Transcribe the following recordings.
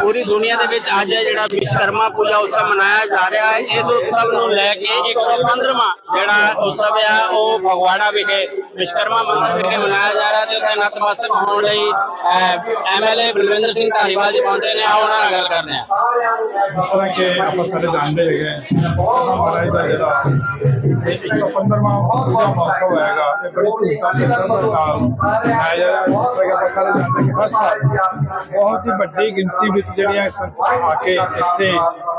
ਪੂਰੀ ਦੁਨੀਆ ਦੇ ਵਿੱਚ ਅੱਜ ਜਿਹੜਾ ਵਿਸ਼ਵਕਰਮਾ ਪੂਜਾ ਉਤਸਵ ਮਨਾਇਆ ਜਾ ਰਿਹਾ ਹੈ। ਇਸ ਉਤਸਵ ਨੂੰ ਲੈ ਕੇ 115ਵਾਂ ਜਿਹੜਾ ਉਤਸਵ ਆ, ਉਹ ਫਗਵਾੜਾ ਵਿਖੇ ਵਿਸ਼ਵਕਰਮਾ ਮੰਦਿਰ ਵਿਖੇ ਮਨਾਇਆ ਜਾ ਰਿਹਾ ਤੇ ਉੱਥੇ ਨਤਮਸਤਕ ਹੋਣ ਲਈ ਐਮਐਲਏ ਬਲਵਿੰਦਰ ਸਿੰਘ ਧਾਰੀਵਾਲ ਜੀ ਪਹੁੰਚੇ ਨੇ। ਆ ਉਹਨਾਂ ਨਾਲ ਗੱਲ ਕਰਦੇ ਹਾਂ। ਜਿਸ ਤਰ੍ਹਾਂ ਕਿ ਆਪਾਂ ਸਾਰੇ ਜਾਣਦੇ ਹੈਗੇ ਮਹਾਰਾਜ ਦਾ ਜਿਹੜਾ 115ਵਾਂ ਪੂਜਾ ਮਹੋਤਸਵ ਹੋਏਗਾ, ਇਹ ਬੜੀ ਧੂਮਧਾਮ ਦੇ ਨਾਲ ਮਨਾਇਆ ਜਾ ਰਿਹਾ ਜਿਸ ਤਰ੍ਹਾਂ ਕਿ ਆਪਾਂ ਸਾਰੇ ਜਾਣਦੇ ਕਿ ਹਰ ਸਾਲ ਬਹੁਤ ਹੀ ਵੱਡੀ ਗਿਣਤੀ ਵਿੱਚ ਜਿਹੜੀਆਂ ਸੰਗਤਾਂ ਆ ਕੇ ਇੱਥੇ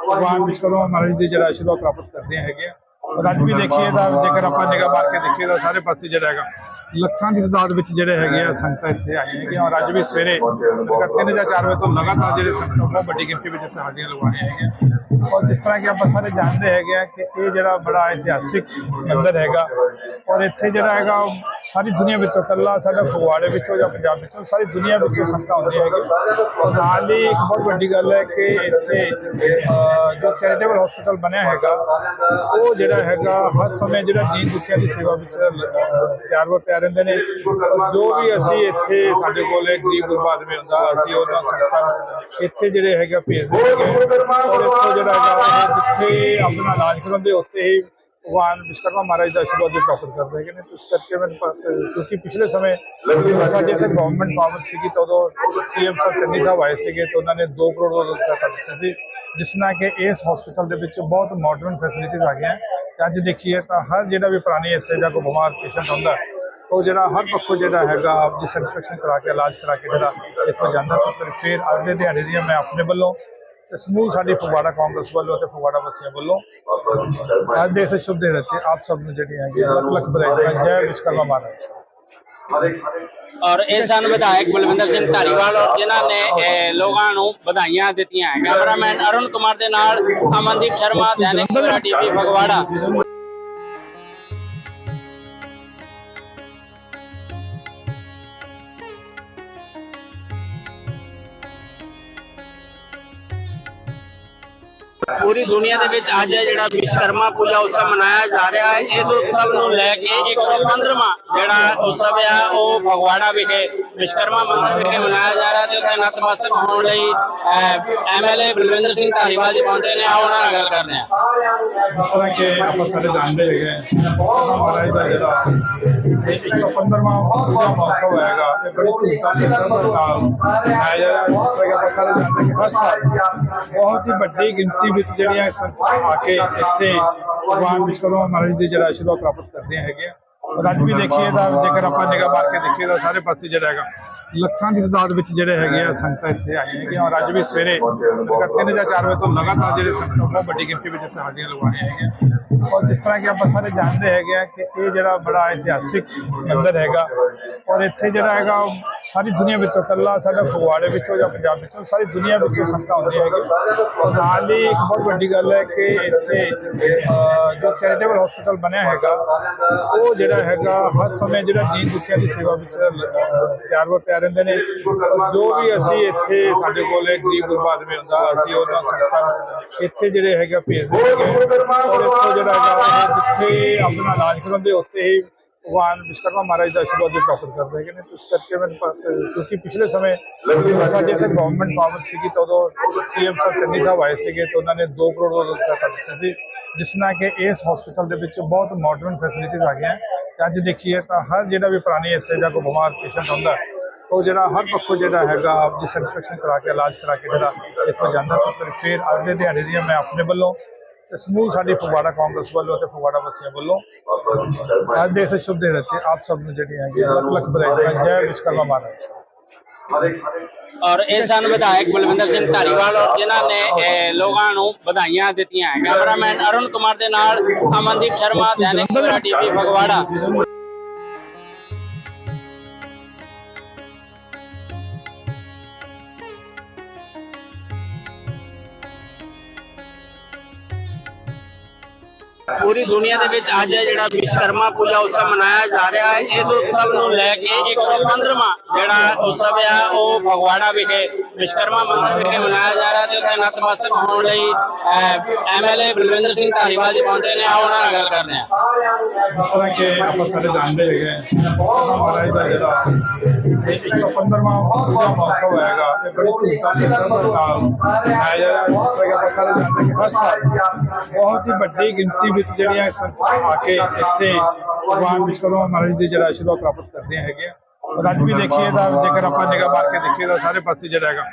ਭਗਵਾਨ ਵਿਸ਼ਵਕਰਮਾ ਮਹਾਰਾਜ ਦੀ ਜਿਹੜਾ ਆਸ਼ੀਰਵਾਦ ਪ੍ਰਾਪਤ ਕਰਦੇ ਹੈਗੇ ਔਰ ਅੱਜ ਵੀ ਦੇਖੀਏ ਤਾਂ ਜੇਕਰ ਆਪਾਂ ਨਿਗਾਹ ਮਾਰ ਕੇ ਦੇਖੀਏ ਤਾਂ ਸਾਰੇ ਪਾਸੇ ਜਿਹੜਾ ਹੈਗਾ ਲੱਖਾਂ ਦੀ ਤਾਦਾਦ ਵਿੱਚ ਜਿਹੜੇ ਹੈਗੇ ਆ ਸੰਗਤਾਂ ਇੱਥੇ ਆਈਆਂ ਹੈਗੀਆਂ ਔਰ ਅੱਜ ਵੀ ਸਵੇਰੇ ਤਿੰਨ ਜਾਂ 4 ਵਜੇ ਤੋਂ ਲਗਾਤਾਰ ਜਿਹੜੇ ਸੰਗਤਾਂ ਬਹੁਤ ਵੱਡੀ ਗਿਣਤੀ ਵਿੱਚ ਇੱਥੇ ਹਾਜ਼ਰੀਆਂ ਲਗਵਾਉਣੀਆਂ ਹੈਗੀਆਂ। ਔਰ ਜਿਸ ਤਰ੍ਹਾਂ ਕਿ ਆਪਾਂ ਸਾਰੇ ਜਾਣਦੇ ਹੈਗੇ ਆ ਕਿ ਇਹ ਜਿਹੜਾ ਬੜਾ ਇਤਿਹਾਸਿਕ ਮੰਦਰ ਹੈਗਾ ਔਰ ਇੱਥੇ ਜਿਹੜਾ ਹੈਗਾ ਸਾਰੀ ਦੁਨੀਆ ਵਿੱਚੋਂ ਕੱਲਾ ਸਾਡਾ ਫਗਵਾੜੇ ਵਿੱਚੋਂ ਜਾਂ ਪੰਜਾਬ ਵਿੱਚੋਂ ਸਾਰੀ ਦੁਨੀਆ ਵਿੱਚੋਂ ਸੰਗਤਾਂ ਆਉਂਦੀਆਂ ਹੈਗੀਆਂ। ਔਰ ਨਾਲ ਹੀ ਇੱਕ ਬਹੁਤ ਵੱਡੀ ਗੱਲ ਹੈ ਕਿ ਇੱਥੇ ਜੋ ਚੈਰੀਟੇਬਲ ਹਸਪੀਟਲ ਬਣਿਆ ਹੈਗਾ ਉਹ ਜਿਹੜਾ ਹੈਗਾ ਹਰ ਸਮੇਂ ਜਿਹੜਾ ਦੀਨ ਦੁਖੀਆਂ ਦੀ ਸੇਵਾ ਵਿੱਚ ਅਹ, ਤਿਆਰ ਹੋ ਤਿਆਰ ਰਹਿੰਦੇ ਨੇ। ਜੋ ਵੀ ਅਸੀਂ ਇੱਥੇ ਸਾਡੇ ਕੋਲ ਗਰੀਬ ਗੁਰਬਾ ਆਦਮੀ ਹੁੰਦਾ ਅਸੀਂ ਉਹਨਾਂ ਸੰਗਤਾਂ ਇੱਥੇ ਜਿਹੜੇ ਹੈਗਾ ਭੇਜਦੇ ਹੈਗੇ। ਔਰ ਇੱਥੋਂ ਜਿਹੜਾ ਹੈਗਾ ਜਿੱਥੇ ਆਪਣਾ ਇਲਾਜ ਕਰਾਉਂਦੇ, ਉੱਥੇ ਹੀ ਭਗਵਾਨ ਵਿਸ਼ਵਕਰਮਾ ਮਹਾਰਾਜ ਦਾ ਆਸ਼ੀਰਵਾਦ ਵੀ ਪ੍ਰਾਪਤ ਕਰਦੇ ਹੈਗੇ ਨੇ। ਇਸ ਕਰਕੇ ਮੈਨੂੰ ਕਿਉਂਕਿ ਪਿਛਲੇ ਸਮੇਂ ਸਾਡੇ ਇੱਥੇ ਗਵਰਨਮੈਂਟ ਪਾਵਰ ਸੀਗੀ, ਤਾਂ ਉਦੋਂ ਸੀਐਮ ਸਾਹਿਬ, ਚੰਨੀ ਸਾਹਿਬ ਆਏ ਸੀਗੇ, ਤੇ ਉਹਨਾਂ ਨੇ 2 ਕਰੋੜ ਦਾ ਰੁਪਇਆ ਕਰ ਦਿੱਤਾ ਸੀ, ਜਿਸ ਨਾਲ ਕਿ ਇਸ ਹਸਪੀਟਲ ਦੇ ਵਿੱਚ ਬਹੁਤ ਮਾਡਰਨ ਫੈਸਿਲਿਟੀਜ਼ ਆ ਗਈਆਂ। ਤੇ ਅੱਜ ਦੇਖੀਏ ਤਾਂ ਹਰ ਜਿਹੜਾ ਵੀ ਪ੍ਰਾਣੀ ਇੱਥੇ ਜਾਂ ਕੋਈ ਬਿਮਾਰ ਪੇਸ਼ੈਂਟ ਆਉਂਦਾ, ਉਹ ਜਿਹੜਾ ਹਰ ਪੱਖੋਂ ਜਿਹੜਾ ਹੈਗਾ, ਆਪ ਆਪਦੀ ਸੈਟੀਸਫੈਕਸ਼ਨ ਕਰਾ ਕੇ, ਇਲਾਜ ਕਰਾ ਕੇ ਜਿਹੜਾ ਇੱਥੋਂ ਜਾਂਦਾ, ਤਾਂ ਫਿਰ ਫਿਰ ਅੱਜ ਦੇ ਦਿਹਾੜੇ ਦੀਆਂ ਮੈਂ ਆਪਣੇ ਵੱਲੋਂ ਤੇ ਸਮੂਹ ਸਾਡੀ ਫਗਵਾੜਾ ਕਾਂਗਰਸ ਵੱਲੋਂ ਤੇ ਫਗਵਾੜਾ ਵਾਸੀਆਂ ਵੱਲੋਂ ਅੱਜ ਦੇ ਇਸ ਸ਼ੁਭ ਦਿਨ ਤੇ ਆਪ ਸਭ ਨੂੰ ਜਿਹੜੀ ਹੈਗੀ ਲੱਖ ਲੱਖ ਵਧਾਈਆਂ ਜੈ ਵਿਸ਼ਵਕਰਮਾ ਮਹਾਰਾਜ ਔਰ ਇਹ ਸਨ ਵਿਧਾਇਕ ਬਲਵਿੰਦਰ ਸਿੰਘ ਧਾਰੀਵਾਲ ਔਰ ਜਿਨ੍ਹਾਂ ਨੇ ਲੋਕਾਂ ਨੂੰ ਵਧਾਈਆਂ ਦਿੱਤੀਆਂ ਕੈਮਰਾਮੈਨ ਅਰੁਣ ਕੁਮਾਰ ਦੇ ਨਾਲ ਅਮਨਦੀਪ ਸ਼ਰਮਾ, ਦੈਨਿਕ ਸਵੇਰਾ ਟੀਵੀ, ਫਗਵਾੜਾ। ਪੂਰੀ ਦੁਨੀਆ ਦੇ ਵਿੱਚ ਅੱਜ ਜਿਹੜਾ ਵਿਸ਼ਵਕਰਮਾ ਪੂਜਾ ਉਤਸਵ ਮਨਾਇਆ ਜਾ ਰਿਹਾ ਹੈ। ਇਸ ਉਤਸਵ ਨੂੰ ਲੈ ਕੇ 115ਵਾਂ ਜਿਹੜਾ ਉਤਸਵ ਆ, ਉਹ ਫਗਵਾੜਾ ਵਿਖੇ ਵਿਸ਼ਵਕਰਮਾ ਮੰਦਿਰ ਵਿਖੇ ਮਨਾਇਆ ਜਾ ਰਿਹਾ ਤੇ ਉੱਥੇ ਨਤਮਸਤਕ ਹੋਣ ਲਈ ਐਮਐਲਏ ਬਲਵਿੰਦਰ ਸਿੰਘ ਧਾਰੀਵਾਲ ਜੀ ਪਹੁੰਚੇ ਨੇ। ਆ ਉਹਨਾਂ ਨਾਲ ਗੱਲ ਕਰਦੇ ਹਾਂ। ਜਿਸ ਤਰ੍ਹਾਂ ਕਿ ਆਪਾਂ ਸਾਰੇ ਜਾਣਦੇ ਹੈਗੇ ਮਹਾਰਾਜ ਦਾ ਜਿਹੜਾ 115ਵਾਂ ਪੂਜਾ ਮਹੋਤਸਵ ਹੋਏਗਾ, ਇਹ ਬੜੀ ਧੂਮਧਾਮ ਦੇ ਨਾਲ ਮਨਾਇਆ ਜਾ ਰਿਹਾ ਜਿਸ ਤਰ੍ਹਾਂ ਕਿ ਆਪਾਂ ਸਾਰੇ ਜਾਣਦੇ ਕਿ ਹਰ ਸਾਲ ਬਹੁਤ ਹੀ ਵੱਡੀ ਗਿਣਤੀ ਵਿੱਚ ਜਿਹੜੀਆਂ ਸੰਗਤਾਂ ਆ ਕੇ ਇੱਥੇ ਭਗਵਾਨ ਵਿਸ਼ਵਕਰਮਾ ਮਹਾਰਾਜ ਦੀ ਜਿਹੜਾ ਆਸ਼ੀਰਵਾਦ ਪ੍ਰਾਪਤ ਕਰਦੇ ਹੈਗੇ ਔਰ ਅੱਜ ਵੀ ਦੇਖੀਏ ਤਾਂ ਜੇਕਰ ਆਪਾਂ ਨਿਗਾਹ ਮਾਰ ਕੇ ਦੇਖੀਏ ਤਾਂ ਸਾਰੇ ਪਾਸੇ ਜਿਹੜਾ ਹੈਗਾ ਲੱਖਾਂ ਦੀ ਤਾਦਾਦ ਵਿੱਚ ਜਿਹੜੇ ਹੈਗੇ ਆ ਸੰਗਤਾਂ ਇੱਥੇ ਆਈਆਂ ਹੈਗੀਆਂ ਔਰ ਅੱਜ ਵੀ ਸਵੇਰੇ ਤਿੰਨ ਜਾਂ 4 ਵਜੇ ਤੋਂ ਲਗਾਤਾਰ ਜਿਹੜੇ ਸੰਗਤਾਂ ਬਹੁਤ ਵੱਡੀ ਗਿਣਤੀ ਵਿੱਚ ਇੱਥੇ ਹਾਜ਼ਰੀਆਂ ਲਗਵਾਉਣੀਆਂ ਹੈਗੀਆਂ। ਔਰ ਜਿਸ ਤਰ੍ਹਾਂ ਕਿ ਆਪਾਂ ਸਾਰੇ ਜਾਣਦੇ ਹੈਗੇ ਆ ਕਿ ਇਹ ਜਿਹੜਾ ਬੜਾ ਇਤਿਹਾਸਿਕ ਮੰਦਿਰ ਹੈਗਾ ਔਰ ਇੱਥੇ ਜਿਹੜਾ ਹੈਗਾ ਸਾਰੀ ਦੁਨੀਆ ਵਿੱਚੋਂ ਕੱਲਾ ਸਾਡਾ ਫਗਵਾੜੇ ਵਿੱਚੋਂ ਜਾਂ ਪੰਜਾਬ ਵਿੱਚੋਂ ਸਾਰੀ ਦੁਨੀਆ ਵਿੱਚੋਂ ਸੰਗਤਾਂ ਆਉਂਦੀਆਂ ਹੈਗੀਆਂ। ਔਰ ਨਾਲ ਹੀ ਇੱਕ ਬਹੁਤ ਵੱਡੀ ਗੱਲ ਹੈ ਕਿ ਇੱਥੇ ਚੈਰੀਟੇਬਲ ਹਸਪੀਟਲ ਬਣਿਆ ਹੈਗਾ। ਉਹ ਜਿਹੜਾ ਹੈਗਾ ਹਰ ਸਮੇਂ ਜਿਹੜਾ ਦੀਨ ਦੁਖੀਆਂ ਦੀ ਸੇਵਾ ਵਿੱਚ ਅਹ, ਤਿਆਰ ਹੋ ਤਿਆਰ ਰਹਿੰਦੇ ਨੇ। ਜੋ ਵੀ ਅਸੀਂ ਇੱਥੇ ਸਾਡੇ ਕੋਲ ਗਰੀਬ ਗੁਰਬਾ ਆਦਮੀ ਹੁੰਦਾ ਅਸੀਂ ਉਹਨਾਂ ਸੰਗਤਾਂ ਨੂੰ ਇੱਥੇ ਜਿਹੜੇ ਹੈਗਾ ਭੇਜਦੇ ਹੈਗੇ ਔਰ ਇੱਥੋਂ ਜਿਹੜਾ ਹੈਗਾ ਜਿੱਥੇ ਆਪਣਾ ਇਲਾਜ ਕਰਾਉਂਦੇ ਉੱਥੇ ਹੀ ਭਗਵਾਨ ਵਿਸ਼ਵਕਰਮਾ ਮਹਾਰਾਜ ਦਾ ਆਸ਼ੀਰਵਾਦ ਵੀ ਪ੍ਰਾਪਤ ਕਰਦੇ ਹੈਗੇ ਨੇ। ਤੇ ਇਸ ਕਰਕੇ ਮੈਨੂੰ ਕਿਉਂਕਿ ਪਿਛਲੇ ਸਮੇਂ ਸਾਡੇ ਇੱਥੇ ਗਵਰਨਮੈਂਟ ਪਾਵਰ ਸੀਗੀ ਤਾਂ ਉਦੋਂ ਸੀਐਮ ਸਾਹਿਬ ਚੰਨੀ ਸਾਹਿਬ ਆਏ ਸੀਗੇ ਤੇ ਉਹਨਾਂ ਨੇ 2 ਕਰੋੜ ਦਾ ਰੁਪਇਆ ਕਰ ਦਿੱਤਾ ਸੀ, ਜਿਸ ਨਾਲ ਕਿ ਇਸ ਹਸਪੀਟਲ ਦੇ ਵਿੱਚ ਬਹੁਤ ਮਾਡਰਨ ਫੈਸਿਲਿਟੀਜ਼ ਆ ਗਈਆਂ। ਤੇ ਅੱਜ ਦੇਖੀਏ ਤਾਂ ਹਰ ਜਿਹੜਾ ਵੀ ਪੁਰਾਣੀ ਇੱਥੇ ਜਾਂ ਕੋਈ ਬਿਮਾਰ ਪੇਸ਼ੈਂਟ ਆਉਂਦਾ ਉਹ ਜਿਹੜਾ ਹਰ ਪੱਖੋਂ ਜਿਹੜਾ ਹੈਗਾ ਆਪ ਆਪਦੀ ਸੈਟੀਸਫੈਕਸ਼ਨ ਕਰਾ ਕੇ ਇਲਾਜ ਕਰਾ ਕੇ ਜਿਹੜਾ ਇੱਥੋਂ ਜਾਂਦਾ। ਤਾਂ ਫਿਰ ਅੱਜ ਦੇ ਦਿਹਾੜੇ ਦੀਆਂ ਮੈਂ ਆਪਣੇ ਵੱਲੋਂ ਤੇ ਸਮੂਹ ਸਾਡੀ ਫਗਵਾੜਾ ਕਾਂਗਰਸ ਵੱਲੋਂ ਤੇ ਫਗਵਾੜਾ ਵਾਸੀਆਂ ਵੱਲੋਂ ਅੱਜ ਦੇ ਇਸ ਸ਼ੁਭ ਦਿਨ ਤੇ ਆਪ ਸਭ ਨੂੰ ਜਿਹੜੀ ਹੈਗੀ ਲੱਖ ਲੱਖ ਵਧਾਈਆਂ ਜੈ ਵਿਸ਼ਵਕਰਮਾ ਮਹਾਰਾਜ ਔਰ ਇਹ ਸਨ ਵਿਧਾਇਕ ਬਲਵਿੰਦਰ ਸਿੰਘ ਧਾਰੀਵਾਲ ਔਰ ਜਿਨ੍ਹਾਂ ਨੇ ਲੋਕਾਂ ਨੂੰ ਵਧਾਈਆਂ ਦਿੱਤੀਆਂ ਕੈਮਰਾਮੈਨ ਅਰੁਣ ਕੁਮਾਰ ਦੇ ਨਾਲ ਅਮਨਦੀਪ ਸ਼ਰਮਾ, ਦੈਨਿਕ ਸਵੇਰਾ ਟੀਵੀ, ਫਗਵਾੜਾ। ਪੂਰੀ ਦੁਨੀਆ ਦੇ ਵਿੱਚ ਅੱਜ ਜਿਹੜਾ ਵਿਸ਼ਵਕਰਮਾ ਪੂਜਾ ਉਤਸਵ ਮਨਾਇਆ ਜਾ ਰਿਹਾ ਹੈ, ਇਸ ਉਤਸਵ ਨੂੰ ਲੈ ਕੇ 115ਵਾਂ ਜਿਹੜਾ ਉਤਸਵ ਆ, ਉਹ ਫਗਵਾੜਾ ਵਿਖੇ ਵਿਸ਼ਕਰਮਾ ਮੰਦਿਰ ਵਿਖੇ ਮਨਾਇਆ ਜਾ ਰਿਹਾ ਤੇ ਉੱਥੇ ਨਤਮਸਤਕ ਹੋਣ ਲਈ ਐਮਐਲਏ ਬਲਵਿੰਦਰ ਸਿੰਘ ਧਾਰੀਵਾਲ ਜੀ ਪਹੁੰਚੇ ਨੇ। ਆਓ ਉਹਨਾਂ ਨਾਲ ਗੱਲ ਕਰਦੇ ਹਾਂ। ਜਿਸ ਤਰ੍ਹਾਂ ਕਿ ਆਪਾਂ ਸਾਰੇ ਜਾਣਦੇ ਹੈਗੇ ਮਹਾਰਾਜ ਦਾ ਜਿਹੜਾ 115ਵਾਂ ਪੂਜਾ ਮਹੋਤਸਵ ਹੋਏਗਾ, ਇਹ ਬੜੀ ਧੂਮਧਾਮ ਤੇ ਨਾਲ ਮਨਾਇਆ ਜਾ ਰਿਹਾ ਜਿਸ ਤਰ੍ਹਾਂ ਕਿ ਆਪਾਂ ਸਾਰੇ ਜਾਣਦੇ ਕਿ ਹਰ ਸਾਲ ਬਹੁਤ ਹੀ ਵੱਡੀ ਗਿਣਤੀ ਵਿੱਚ ਜਿਹੜੀਆਂ ਸੰਗਤਾਂ ਆ ਕੇ ਇੱਥੇ ਭਗਵਾਨ ਵਿਸ਼ਵਕਰਮਾ ਮਹਾਰਾਜ ਦੀ ਜਿਹੜਾ ਆਸ਼ੀਰਵਾਦ ਪ੍ਰਾਪਤ ਕਰਦੇ ਹੈਗੇ ਔਰ ਅੱਜ ਵੀ ਦੇਖੀਏ ਤਾਂ ਜੇਕਰ ਆਪਾਂ ਨਿਗਾਹ ਮਾਰ ਕੇ ਦੇਖੀਏ ਤਾਂ ਸਾਰੇ ਪਾਸੇ ਜਿਹੜਾ ਹੈਗਾ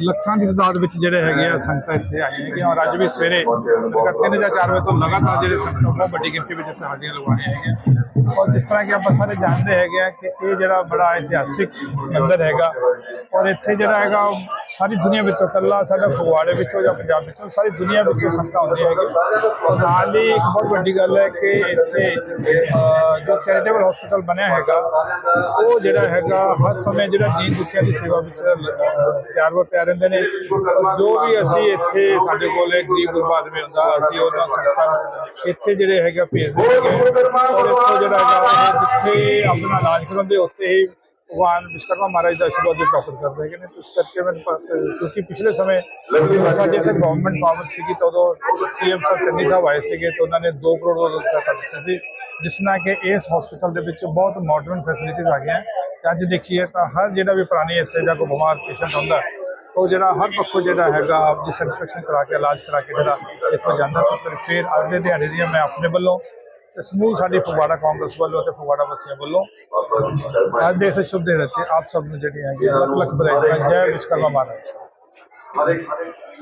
ਲੱਖਾਂ ਦੀ ਤਾਦਾਦ ਵਿੱਚ ਜਿਹੜੇ ਹੈਗੇ ਆ ਸੰਗਤਾਂ ਇੱਥੇ ਆਈਆਂ ਹੈਗੀਆਂ ਔਰ ਅੱਜ ਵੀ ਸਵੇਰੇ ਤਿੰਨ ਜਾਂ 4 ਵਜੇ ਤੋਂ ਲਗਾਤਾਰ ਜਿਹੜੇ ਸੰਗਤਾਂ ਬਹੁਤ ਵੱਡੀ ਗਿਣਤੀ ਵਿੱਚ ਇੱਥੇ ਹਾਜ਼ਰੀਆਂ ਲਗਵਾਉਣੀਆਂ ਹੈਗੀਆਂ। ਔਰ ਜਿਸ ਤਰ੍ਹਾਂ ਕਿ ਆਪਾਂ ਸਾਰੇ ਜਾਣਦੇ ਹੈਗੇ ਆ ਕਿ ਇਹ ਜਿਹੜਾ ਬੜਾ ਇਤਿਹਾਸਿਕ ਮੰਦਰ ਹੈਗਾ ਔਰ ਇੱਥੇ ਜਿਹੜਾ ਹੈਗਾ ਸਾਰੀ ਦੁਨੀਆ ਵਿੱਚੋਂ ਕੱਲਾ ਸਾਡਾ ਫਗਵਾੜੇ ਵਿੱਚੋਂ ਜਾਂ ਪੰਜਾਬ ਵਿੱਚੋਂ ਸਾਰੀ ਦੁਨੀਆ ਵਿੱਚੋਂ ਸੰਗਤਾਂ ਆਉਂਦੀਆਂ ਹੈਗੀਆਂ। ਔਰ ਨਾਲ ਹੀ ਇੱਕ ਬਹੁਤ ਵੱਡੀ ਗੱਲ ਹੈ ਕਿ ਇੱਥੇ ਜੋ ਚੈਰੀਟੇਬਲ ਹਸਪੀਟਲ ਬਣਿਆ ਹੈਗਾ ਉਹ ਜਿਹੜਾ ਹੈਗਾ ਹਰ ਸਮੇਂ ਜਿਹੜਾ ਦੀਨ ਦੁਖੀਆਂ ਦੀ ਸੇਵਾ ਵਿੱਚ ਅਹ, ਤਿਆਰ ਹੋ ਤਿਆਰ ਰਹਿੰਦੇ ਨੇ। ਜੋ ਵੀ ਅਸੀਂ ਇੱਥੇ ਸਾਡੇ ਕੋਲ ਗਰੀਬ ਗੁਰਬਾ ਆਦਮੀ ਹੁੰਦਾ, ਅਸੀਂ ਉਹਨਾਂ ਸੰਗਤਾਂ ਨੂੰ ਇੱਥੇ ਜਿਹੜੇ ਹੈਗਾ ਭੇਜਦੇ ਹੈਗੇ ਔਰ ਇੱਥੋਂ ਜਿਹੜਾ ਹੈਗਾ ਜਿੱਥੇ ਆਪਣਾ ਇਲਾਜ ਕਰਾਉਂਦੇ, ਉੱਥੇ ਹੀ ਭਗਵਾਨ ਵਿਸ਼ਵਕਰਮਾ ਮਹਾਰਾਜ ਦਾ ਆਸ਼ੀਰਵਾਦ ਵੀ ਪ੍ਰਾਪਤ ਕਰਦੇ ਹੈਗੇ ਨੇ। ਇਸ ਕਰਕੇ ਮੈਨੂੰ ਕਿਉਂਕਿ ਪਿਛਲੇ ਸਮੇਂ ਸਾਡੇ ਇੱਥੇ ਗਵਰਨਮੈਂਟ ਪਾਵਰ ਸੀਗੀ, ਤਾਂ ਉਦੋਂ ਸੀਐਮ ਸਾਹਿਬ, ਚੰਨੀ ਸਾਹਿਬ ਆਏ ਸੀਗੇ, ਤੇ ਉਹਨਾਂ ਨੇ 2 ਕਰੋੜ ਦਾ ਰੁਪਇਆ ਕਰ ਦਿੱਤਾ ਸੀ, ਜਿਸ ਨਾਲ ਕਿ ਇਸ ਹਸਪੀਟਲ ਦੇ ਵਿੱਚ ਬਹੁਤ ਮਾਡਰਨ ਫੈਸਿਲਿਟੀਜ਼ ਆ ਗਈਆਂ। ਤੇ ਅੱਜ ਦੇਖੀਏ ਤਾਂ ਹਰ ਜਿਹੜਾ ਵੀ ਪ੍ਰਾਣੀ ਇੱਥੇ ਜਾਂ ਕੋਈ ਬਿਮਾਰ ਪੇਸ਼ੈਂਟ ਹੁੰਦਾ ਉਹ ਜਿਹੜਾ ਹਰ ਪੱਖੋਂ ਜਿਹੜਾ ਹੈਗਾ ਆਪਦੀ ਸੈਟੀਸਫੈਕਸ਼ਨ ਕਰਾ ਕੇ, ਇਲਾਜ ਕਰਾ ਕੇ ਜਿਹੜਾ ਇੱਥੋਂ ਜਾਂਦਾ ਤਾਂ ਫਿਰ ਫਿਰ ਅੱਜ ਦੇ ਦਿਹਾੜੇ ਦੀਆਂ ਮੈਂ ਆਪਣੇ ਵੱਲੋਂ ਤੇ ਸਮੂਹ ਸਾਡੀ ਫਗਵਾੜਾ ਕਾਂਗਰਸ ਵੱਲੋਂ ਤੇ ਫਗਵਾੜਾ ਵਾਸੀਆਂ ਵੱਲੋਂ ਅੱਜ ਦੇ ਇਸ ਸ਼ੁਭ ਦਿਨ ਤੇ ਆਪ ਸਭ ਨੂੰ ਜਿਹੜੀ ਹੈਗੀ ਲੱਖ ਲੱਖ ਵਧਾਈਆਂ, ਜੈ ਵਿਸ਼ਵਕਰਮਾ ਮਹਾਰਾਜ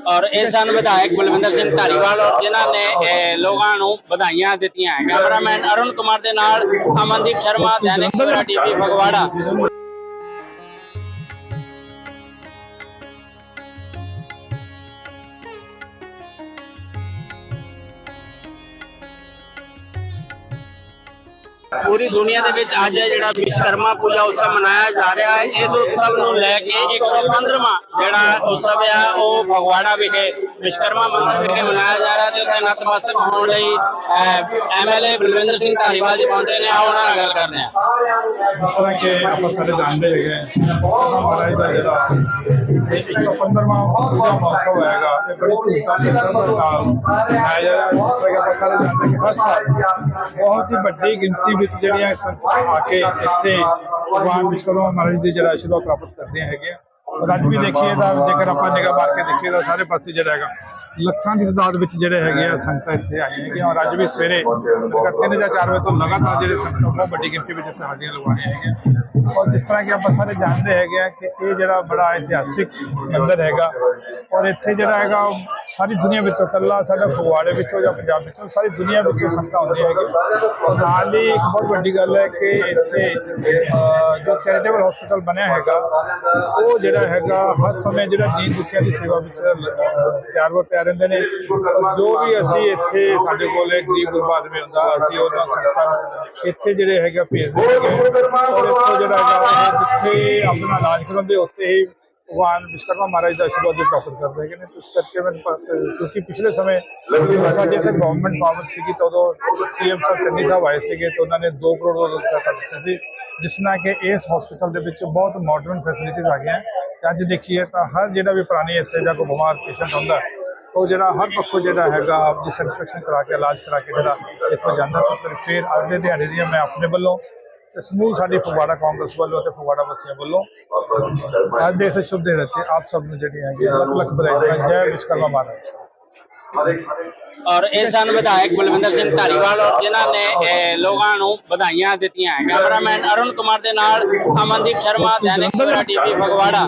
ਔਰ ਇਹ ਸਨ ਵਿਧਾਇਕ ਬਲਵਿੰਦਰ ਸਿੰਘ ਧਾਰੀਵਾਲ ਔਰ ਜਿਨ੍ਹਾਂ ਨੇ ਲੋਕਾਂ ਨੂੰ ਵਧਾਈਆਂ ਦਿੱਤੀਆਂ ਕੈਮਰਾਮੈਨ ਅਰੁਣ ਕੁਮਾਰ ਦੇ ਨਾਲ ਅਮਨਦੀਪ ਸ਼ਰਮਾ, ਦੈਨਿਕ ਸਵੇਰਾ ਟੀਵੀ, ਫਗਵਾੜਾ। ਪੂਰੀ ਦੁਨੀਆ ਦੇ ਵਿੱਚ ਅੱਜ ਜਿਹੜਾ ਵਿਸ਼ਵਕਰਮਾ ਪੂਜਾ ਉਤਸਵ ਮਨਾਇਆ ਜਾ ਰਿਹਾ ਹੈ। ਇਸ ਉਤਸਵ ਨੂੰ ਲੈ ਕੇ 115ਵਾਂ ਜਿਹੜਾ ਉਤਸਵ ਆ, ਉਹ ਫਗਵਾੜਾ ਵਿਖੇ ਵਿਸ਼ਵਕਰਮਾ ਮੰਦਿਰ ਵਿਖੇ ਮਨਾਇਆ ਜਾ ਰਿਹਾ ਤੇ ਉੱਥੇ ਨਤਮਸਤਕ ਹੋਣ ਲਈ ਐਮਐਲਏ ਬਲਵਿੰਦਰ ਸਿੰਘ ਧਾਰੀਵਾਲ ਜੀ ਪਹੁੰਚੇ ਨੇ। ਆਓ, ਉਹਨਾਂ ਨਾਲ ਗੱਲ ਕਰਦੇ ਹਾਂ। ਜਿਸ ਤਰ੍ਹਾਂ ਕਿ ਆਪਾਂ ਸਾਰੇ ਜਾਣਦੇ ਹੈਗੇ ਮਹਾਰਾਜ ਦਾ ਜਿਹੜਾ 115ਵਾਂ ਪੂਜਾ ਮਹੋਤਸਵ ਹੋਏਗਾ, ਇਹ ਬੜੀ ਧੂਮਧਾਮ ਤੇ ਨਾਲ ਮਨਾਇਆ ਜਾ ਰਿਹਾ ਜਿਸ ਤਰ੍ਹਾਂ ਕਿ ਆਪਾਂ ਸਾਰੇ ਜਾਣਦੇ ਕਿ ਹਰ ਸਾਲ ਬਹੁਤ ਹੀ ਵੱਡੀ ਗਿਣਤੀ ਵਿੱਚ ਜਿਹੜੀਆਂ ਸੰਗਤਾਂ ਆ ਕੇ ਇੱਥੇ ਭਗਵਾਨ ਵਿਸ਼ਵਕਰਮਾ ਮਹਾਰਾਜ ਦੀ ਜਿਹੜਾ ਆਸ਼ੀਰਵਾਦ ਪ੍ਰਾਪਤ ਕਰਦੇ ਹੈਗੇ ਔਰ ਅੱਜ ਵੀ ਦੇਖੀਏ ਤਾਂ ਜੇਕਰ ਆਪਾਂ ਨਿਗਾਹ ਮਾਰ ਕੇ ਦੇਖੀਏ ਤਾਂ ਸਾਰੇ ਪਾਸੇ ਜਿਹੜਾ ਹੈਗਾ। ਲੱਖਾਂ ਦੀ ਤਾਦਾਦ ਵਿੱਚ ਜਿਹੜੇ ਹੈਗੇ ਆ ਸੰਗਤਾਂ ਇੱਥੇ ਆਈਆਂ ਹੈਗੀਆਂ ਔਰ ਅੱਜ ਵੀ ਸਵੇਰੇ ਤਿੰਨ ਜਾਂ 4 ਵਜੇ ਤੋਂ ਲਗਾਤਾਰ ਜਿਹੜੇ ਸੰਗਤਾਂ ਬਹੁਤ ਵੱਡੀ ਗਿਣਤੀ ਵਿੱਚ ਇੱਥੇ ਹਾਜ਼ਰੀਆਂ ਲਗਵਾਉਣੀਆਂ ਹੈਗੀਆਂ। ਔਰ ਜਿਸ ਤਰ੍ਹਾਂ ਕਿ ਆਪਾਂ ਸਾਰੇ ਜਾਣਦੇ ਹੈਗੇ ਆ ਕਿ ਇਹ ਜਿਹੜਾ ਬੜਾ ਇਤਿਹਾਸਿਕ ਮੰਦਰ ਹੈਗਾ ਔਰ ਇੱਥੇ ਜਿਹੜਾ ਹੈਗਾ ਸਾਰੀ ਦੁਨੀਆ ਵਿੱਚੋਂ ਕੱਲਾ ਸਾਡਾ ਫਗਵਾੜੇ ਵਿੱਚੋਂ ਜਾਂ ਪੰਜਾਬ ਵਿੱਚੋਂ ਸਾਰੀ ਦੁਨੀਆ ਵਿੱਚੋਂ ਸੰਗਤਾਂ ਆਉਂਦੀਆਂ ਹੈਗੀਆਂ। ਔਰ ਨਾਲ ਹੀ ਇੱਕ ਬਹੁਤ ਵੱਡੀ ਗੱਲ ਹੈ ਕਿ ਇੱਥੇ ਜੋ ਚੈਰੀਟੇਬਲ ਹਸਪੀਟਲ ਬਣਿਆ ਹੈਗਾ ਉਹ ਜਿਹੜਾ ਹੈਗਾ ਹਰ ਸਮੇਂ ਜਿਹੜਾ ਦੀਨ ਦੁਖੀਆਂ ਦੀ ਸੇਵਾ ਵਿੱਚ ਅਹ, ਤਿਆਰ ਹੋ ਤਿਆਰ ਰਹਿੰਦੇ ਨੇ। ਜੋ ਵੀ ਅਸੀਂ ਇੱਥੇ ਸਾਡੇ ਕੋਲ ਗਰੀਬ ਗੁਰਬਾ ਆਦਮੀ ਹੁੰਦਾ, ਅਸੀਂ ਉਹਨਾਂ ਸੰਗਤਾਂ ਇੱਥੇ ਜਿਹੜੇ ਹੈਗਾ ਭੇਜਦੇ ਹੈਗੇ ਔਰ ਇੱਥੋਂ ਜਿਹੜਾ ਹੈਗਾ ਜਿੱਥੇ ਆਪਣਾ ਇਲਾਜ ਕਰਾਉਂਦੇ, ਉੱਥੇ ਹੀ ਭਗਵਾਨ ਵਿਸ਼ਵਕਰਮਾ ਮਹਾਰਾਜ ਦਾ ਆਸ਼ੀਰਵਾਦ ਵੀ ਪ੍ਰਾਪਤ ਕਰਦੇ ਹੈਗੇ ਨੇ। ਇਸ ਕਰਕੇ ਮੈਨੂੰ ਕਿਉਂਕਿ ਪਿਛਲੇ ਸਮੇਂ ਸਾਡੇ ਇੱਥੇ ਗਵਰਨਮੈਂਟ ਪਾਵਰ ਸੀਗੀ, ਤਾਂ ਉਦੋਂ ਸੀਐਮ ਸਾਹਿਬ, ਚੰਨੀ ਸਾਹਿਬ ਆਏ ਸੀਗੇ, ਤੇ ਉਹਨਾਂ ਨੇ 2 ਕਰੋੜ ਦਾ ਰੁਪਇਆ ਕਰ ਦਿੱਤਾ ਸੀ, ਜਿਸ ਨਾਲ ਕਿ ਇਸ ਹਸਪੀਟਲ ਦੇ ਵਿੱਚ ਬਹੁਤ ਮਾਡਰਨ ਫੈਸਿਲਿਟੀਜ਼ ਆ ਗਈਆਂ। ਤੇ ਅੱਜ ਦੇਖੀਏ ਤਾਂ ਹਰ ਜਿਹੜਾ ਵੀ ਪ੍ਰਾਣੀ ਇੱਥੇ ਜਾਂ ਕੋਈ ਬਿਮਾਰ ਪੇਸ਼ੈਂਟ ਹੁੰਦਾ ਉਹ ਜਿਹੜਾ ਹਰ ਪੱਖੋਂ ਜਿਹੜਾ ਹੈਗਾ ਆਪਦੀ ਸੈਟੀਸਫੈਕਸ਼ਨ ਕਰਾ ਕੇ, ਇਲਾਜ ਕਰਾ ਕੇ ਜਿਹੜਾ ਇੱਥੋਂ ਜਾਂਦਾ, ਤਾਂ ਫਿਰ ਫਿਰ ਅੱਜ ਦੇ ਦਿਹਾੜੇ ਦੀਆਂ ਮੈਂ ਆਪਣੇ ਵੱਲੋਂ ਤੇ ਸਮੂਹ ਸਾਡੀ ਫਗਵਾੜਾ ਕਾਂਗਰਸ ਵੱਲੋਂ ਤੇ ਫਗਵਾੜਾ ਵਾਸੀਆਂ ਵੱਲੋਂ ਅੱਜ ਦੇ ਇਸ ਸ਼ੁਭ ਦਿਨ ਤੇ ਆਪ ਸਭ ਨੂੰ ਜਿਹੜੀ ਹੈਗੀ ਲੱਖ ਲੱਖ ਵਧਾਈਆਂ, ਜੈ ਵਿਸ਼ਵਕਰਮਾ ਮਹਾਰਾਜ ਔਰ ਇਹ ਸਨ ਵਿਧਾਇਕ ਬਲਵਿੰਦਰ ਸਿੰਘ ਧਾਰੀਵਾਲ ਔਰ ਜਿਨ੍ਹਾਂ ਨੇ ਲੋਕਾਂ ਨੂੰ ਵਧਾਈਆਂ ਦਿੱਤੀਆਂ ਹੈ ਕੈਮਰਾਮੈਨ ਅਰੁਣ ਕੁਮਾਰ ਦੇ ਨਾਲ ਅਮਨਦੀਪ ਸ਼ਰਮਾ, ਦੈਨਿਕ ਸਵੇਰਾ ਟੀਵੀ ਫਗਵਾੜਾ।